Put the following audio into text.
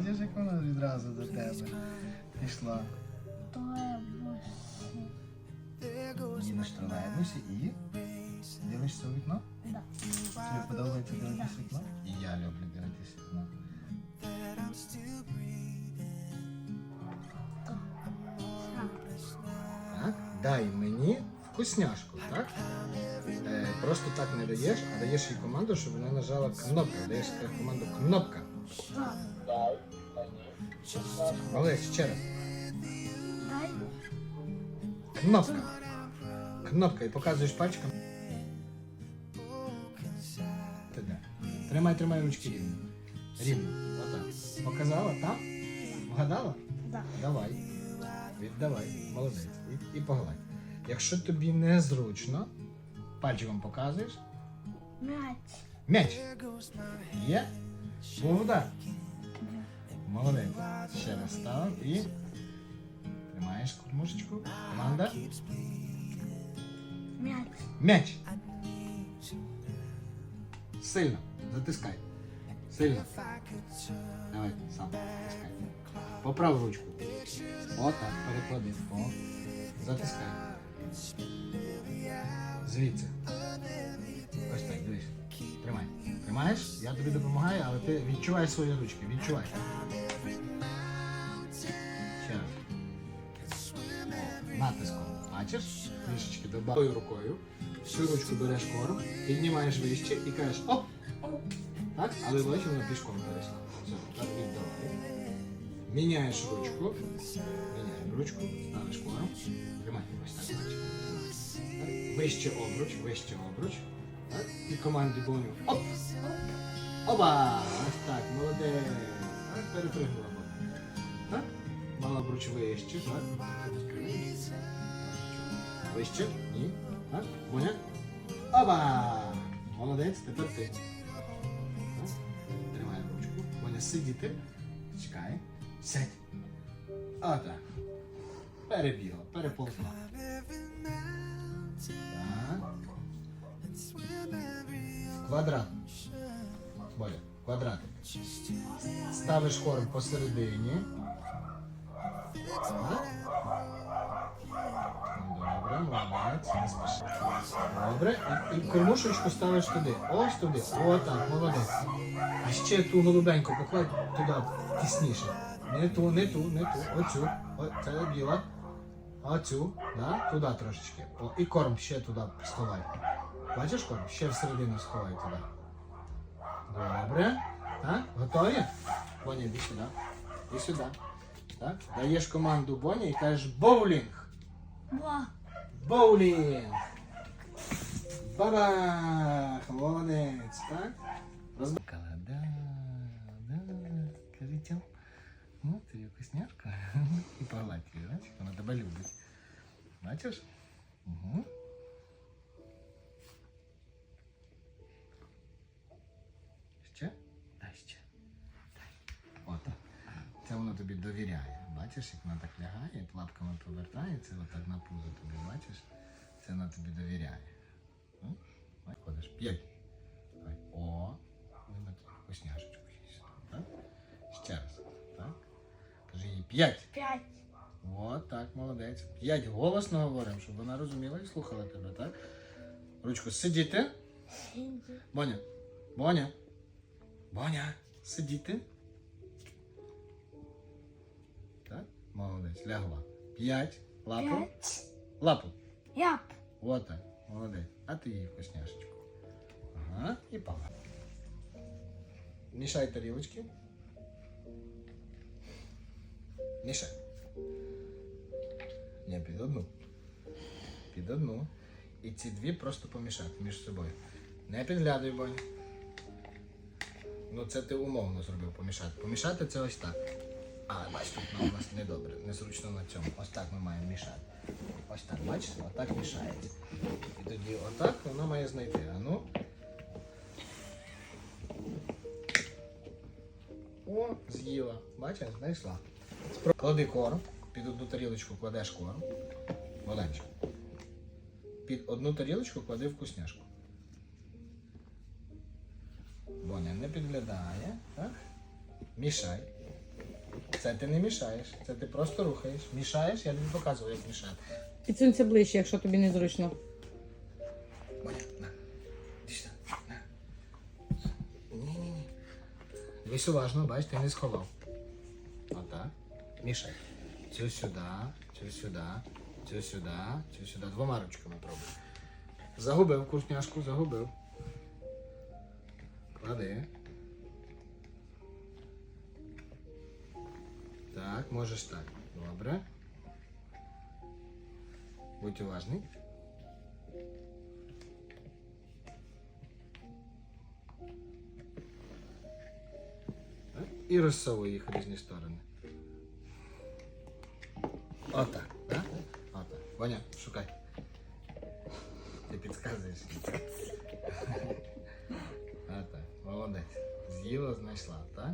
Бачиш, як вона відразу до тебе пішла. Їдеш в тролейбусі і дивишся у вікно? Да. Тобі подобається дивитися вікно? І я люблю дивитися вікно. Так, дай мені вкусняшку, так? Е, просто так не даєш, а даєш їй команду, щоб вона нажала кнопку. Даєш команду кнопка. Дай Олесь, ще раз. Кнопка. Кнопка і показуєш пальчиком. Тримай, тримай ручки рівно. Рівно. Отак. Показала, так? Вгадала? Да. Давай. Віддавай. Молодець. І, і погладь. Якщо тобі незручно, пальчиком показуєш. М'яч. М'яч. Є? Був удар. Молодець. Ще раз став і. Тримаєш кормушечку. Команда. М'яч. М'яч. Сильно. Затискай. Сильно. Давай, сам затискай. Поправ ручку. Отак, переклади. О. Затискай. Звідси. Ось так, дивись. Тримай. Тримаєш? Я тобі допомагаю, але ти відчувай свої ручки. Відчувай. Бачиш? Трішечки добавою рукою. Всю ручку береш корм, піднімаєш вище і кажеш оп! Так? Але бачиш, воно пішком перейшло. Все, так віддавай. Міняєш ручку. Міняємо ручку, ставиш корм. Тримай ось так бачиш. Вище обруч, вище обруч. Так? І команді боню. Оп! Опа! Ось так, молодець. Так, перепригнула. Так? Мала обруч вище, так? Вище? Ні. Так? Боня? Опа! Молодець, тепер ти. Так? Тримай ручку. Боня, сидіти. Чекай. Сядь. Отак. Перебігла, переползла. Так. Квадрат. Боля, квадрат. Ставиш корм посередині. Добре, і, і кормушечку ставиш туди. Ось туди. Отак, молодець. А ще ту голубеньку покладь туди тісніше. Не ту, не ту, не ту. Оцю. О, це біла. Оцю, да? туди трошечки. О, і корм ще туди сховай. Бачиш корм? Ще всередину сховай туди. Добре. Так, готові? Боня, іди сюди. Іди сюди. Так? Даєш команду Боні і кажеш боулінг. Боулінг! Бабах! Молодець, так? Розбакала. Да, да. Кажи тям. Ну, ти вкусняшка. І погладь її, бачиш? Вона тебе любить. Бачиш? Угу. Ще? Дай ще. Дай. Це воно тобі довіряє. Бачиш, як вона так лягає, лапками повертається, отак на пузо тобі, бачиш? Це вона тобі довіряє. М? П'ять. Давай. О, вкусняшечку їсть. Так? Ще раз. Так? Кажи їй п'ять. П'ять. От так, молодець. П'ять голосно говоримо, щоб вона розуміла і слухала тебе, так? Ручку сидіти. Сіді. Боня. Боня. Боня. Сидіти. Так, молодець. Лягла. П'ять. Лапу. П'ять. Лапу. Яп. Вот так. Молодець. А ти їй вкусняшечку. Ага. І пала. Мішай тарілочки. Мішай. Не, під одну. Під одну. І ці дві просто помішати між собою. Не підглядуй, Бонь. Ну це ти умовно зробив помішати. Помішати це ось так. А, бач, тут у нас недобре, незручно на цьому. Ось так ми маємо мішати. Ось так, бачиш, отак мішається. І тоді отак воно має знайти. А ну. О, з'їла. Бачиш, знайшла. Клади корм. Під одну тарілочку кладеш корм. Маленько. Під одну тарілочку клади вкусняшку. Боня не підглядає, так? Мішай. Це ти не мішаєш, це ти просто рухаєш. Мішаєш, я тобі показую, як мішати. Підсунься ближче, якщо тобі незручно. Дивись уважно, бач, ти не сховав. Отак. Мішай. Цю сюди, цю сюди, цю сюди, цю сюди. Двома ручками пробуй. Загубив вкусняшку, загубив. Клади. Так, можеш так. Добре. Будь уважний. І розсовуй їх в різні сторони. Отак, так? Отак. Ваня, шукай. Ти підказуєш. Отак, молодець. З'їла, знайшла, так?